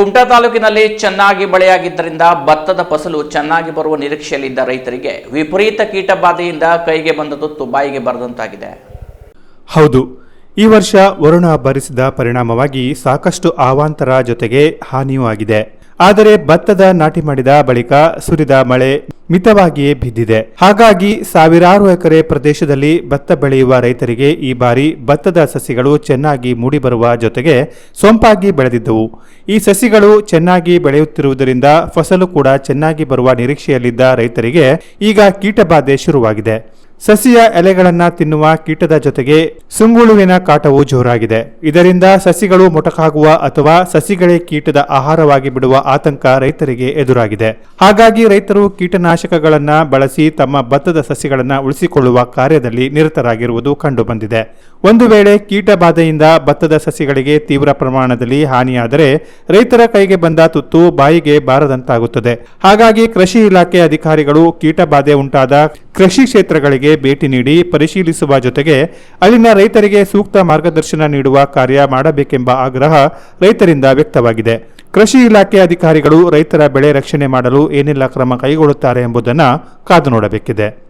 ಕುಮಟಾ ತಾಲೂಕಿನಲ್ಲಿ ಚೆನ್ನಾಗಿ ಮಳೆಯಾಗಿದ್ದರಿಂದ ಭತ್ತದ ಫಸಲು ಚೆನ್ನಾಗಿ ಬರುವ ನಿರೀಕ್ಷೆಯಲ್ಲಿದ್ದ ರೈತರಿಗೆ ವಿಪರೀತ ಕೀಟ ಬಾಧೆಯಿಂದ ಕೈಗೆ ಬಂದದ್ದು ತುತ್ತು ಬಾಯಿಗೆ ಬರದಂತಾಗಿದೆ. ಹೌದು, ಈ ವರ್ಷ ವರುಣ ಭರಿಸಿದ ಪರಿಣಾಮವಾಗಿ ಸಾಕಷ್ಟು ಅವಾಂತರ ಜೊತೆಗೆ ಹಾನಿಯೂ ಆಗಿದೆ. ಆದರೆ ಭತ್ತದ ನಾಟಿ ಮಾಡಿದ ಬಳಿಕ ಸುರಿದ ಮಳೆ ಮಿತವಾಗಿಯೇ ಬಿದ್ದಿದೆ. ಹಾಗಾಗಿ ಸಾವಿರಾರು ಎಕರೆ ಪ್ರದೇಶದಲ್ಲಿ ಭತ್ತ ಬೆಳೆಯುವ ರೈತರಿಗೆ ಈ ಬಾರಿ ಭತ್ತದ ಸಸಿಗಳು ಚೆನ್ನಾಗಿ ಮೂಡಿಬರುವ ಜೊತೆಗೆ ಸೊಂಪಾಗಿ ಬೆಳೆದಿದ್ದವು. ಈ ಸಸಿಗಳು ಚೆನ್ನಾಗಿ ಬೆಳೆಯುತ್ತಿರುವುದರಿಂದ ಫಸಲು ಕೂಡ ಚೆನ್ನಾಗಿ ಬರುವ ನಿರೀಕ್ಷೆಯಲ್ಲಿದ್ದ ರೈತರಿಗೆ ಈಗ ಕೀಟಬಾಧೆ ಶುರುವಾಗಿದೆ. ಸಸಿಯ ಎಲೆಗಳನ್ನ ತಿನ್ನುವ ಕೀಟದ ಜೊತೆಗೆ ಸುಂಗುಳುವಿನ ಕಾಟವು ಜೋರಾಗಿದೆ. ಇದರಿಂದ ಸಸಿಗಳು ಮೊಟಕಾಗುವ ಅಥವಾ ಸಸಿಗಳೇ ಕೀಟದ ಆಹಾರವಾಗಿ ಬಿಡುವ ಆತಂಕ ರೈತರಿಗೆ ಎದುರಾಗಿದೆ. ಹಾಗಾಗಿ ರೈತರು ಕೀಟನಾಶಕಗಳನ್ನ ಬಳಸಿ ತಮ್ಮ ಭತ್ತದ ಸಸಿಗಳನ್ನ ಉಳಿಸಿಕೊಳ್ಳುವ ಕಾರ್ಯದಲ್ಲಿ ನಿರತರಾಗಿರುವುದು ಕಂಡುಬಂದಿದೆ. ಒಂದು ವೇಳೆ ಕೀಟ ಬಾಧೆಯಿಂದ ಭತ್ತದ ಸಸಿಗಳಿಗೆ ತೀವ್ರ ಪ್ರಮಾಣದಲ್ಲಿ ಹಾನಿಯಾದರೆ ರೈತರ ಕೈಗೆ ಬಂದ ತುತ್ತು ಬಾಯಿಗೆ ಬಾರದಂತಾಗುತ್ತದೆ. ಹಾಗಾಗಿ ಕೃಷಿ ಇಲಾಖೆ ಅಧಿಕಾರಿಗಳು ಕೀಟ ಬಾಧೆ ಉಂಟಾದ ಕೃಷಿ ಕ್ಷೇತ್ರಗಳಿಗೆ ಭೇಟಿ ನೀಡಿ ಪರಿಶೀಲಿಸುವ ಜೊತೆಗೆ ಅಲ್ಲಿನ ರೈತರಿಗೆ ಸೂಕ್ತ ಮಾರ್ಗದರ್ಶನ ನೀಡುವ ಕಾರ್ಯ ಮಾಡಬೇಕೆಂಬ ಆಗ್ರಹ ರೈತರಿಂದ ವ್ಯಕ್ತವಾಗಿದೆ. ಕೃಷಿ ಇಲಾಖೆ ಅಧಿಕಾರಿಗಳು ರೈತರ ಬೆಳೆ ರಕ್ಷಣೆ ಮಾಡಲು ಏನೆಲ್ಲ ಕ್ರಮ ಕೈಗೊಳ್ಳುತ್ತಾರೆ ಎಂಬುದನ್ನು ಕಾದು ನೋಡಬೇಕಿದೆ.